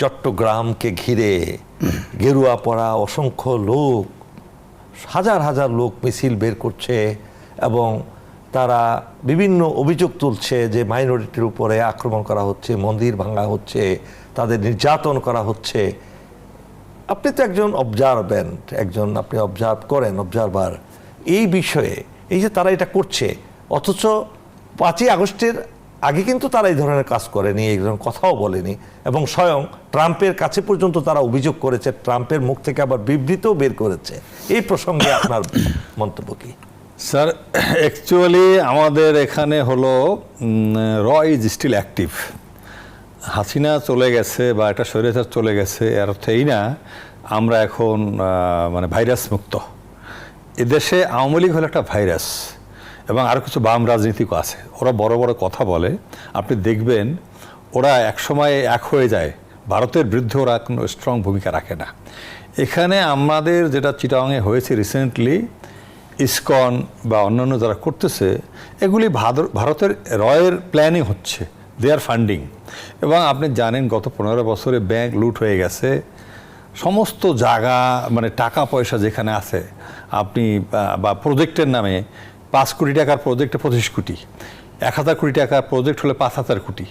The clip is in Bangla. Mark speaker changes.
Speaker 1: চট্টগ্রামকে ঘিরে গেরুয়া পড়া অসংখ্য লোক, হাজার হাজার লোক মিছিল বের করছে এবং তারা বিভিন্ন অভিযোগ তুলছে যে মাইনরিটির উপরে আক্রমণ করা হচ্ছে, মন্দির ভাঙা হচ্ছে, তাদের নির্যাতন করা হচ্ছে। আপনি তো একজন অবজারভেন্ট একজন আপনি অবজার্ভ করেন অবজারভার এই বিষয়ে, এই যে তারা এটা করছে, অথচ পাঁচই আগস্টের আগে কিন্তু তারা এই ধরনের কাজ করেনি, এই ধরনের কথাও বলেনি এবং স্বয়ং ট্রাম্পের কাছে পর্যন্ত তারা অভিযোগ করেছে, ট্রাম্পের মুখ থেকে আবার বিবৃতিও বের করেছে। এই প্রসঙ্গে আপনার মন্তব্য কি?
Speaker 2: স্যার অ্যাকচুয়ালি আমাদের এখানে হলো র ইজ স্টিল অ্যাক্টিভ। হাসিনা চলে গেছে বা একটা স্বৈরাচার চলে গেছে, এর অর্থ এই না, আমরা এখন মানে ভাইরাস মুক্ত। এদেশে আওয়ামী লীগ হলো একটা ভাইরাস। এবং আরও কিছু বাম রাজনীতিকও আছে। ওরা বড় বড় কথা বলে। আপনি দেখবেন, ওরা একসময় এক হয়ে যায়। ভারতের বিরুদ্ধে ওরা কোনো স্ট্রং ভূমিকা রাখে না। এখানে আমাদের যেটা চিটাংয়ে হয়েছে রিসেন্টলি ইসকন বা অন্যান্য যারা করতেছে, এগুলি ভারতের রয়ের প্ল্যানিং হচ্ছে। দে আর ফান্ডিং এবং আপনি জানেন, গত পনেরো বছরে ব্যাংক লুট হয়ে গেছে। সমস্ত জায়গা মানে টাকা পয়সা যেখানে আছে, আপনি বা প্রজেক্টের নামে পাঁচ কোটি টাকার প্রজেক্টে পঁচিশ কোটি। এক হাজার কোটি টাকার প্রজেক্ট হলে পাঁচ হাজার কোটি।